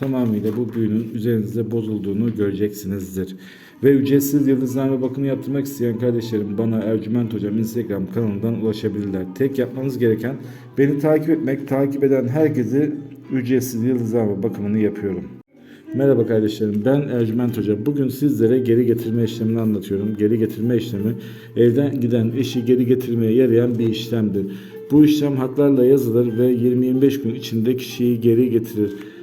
tamamıyla bu büyünün üzerinizde bozulduğunu göreceksinizdir. Ve ücretsiz yıldızlarla bakımı yaptırmak isteyen kardeşlerim bana Ercüment Hocam Instagram kanalından ulaşabilirler. Tek yapmanız gereken beni takip etmek, takip eden herkesi ücretsiz yıldızlarla bakımını yapıyorum. Merhaba kardeşlerim ben Ercüment Hoca. Bugün sizlere geri getirme işlemini anlatıyorum. Geri getirme işlemi evden giden eşi geri getirmeye yarayan bir işlemdir. Bu işlem hatlarla yazılır ve 20-25 gün içinde kişiyi geri getirir.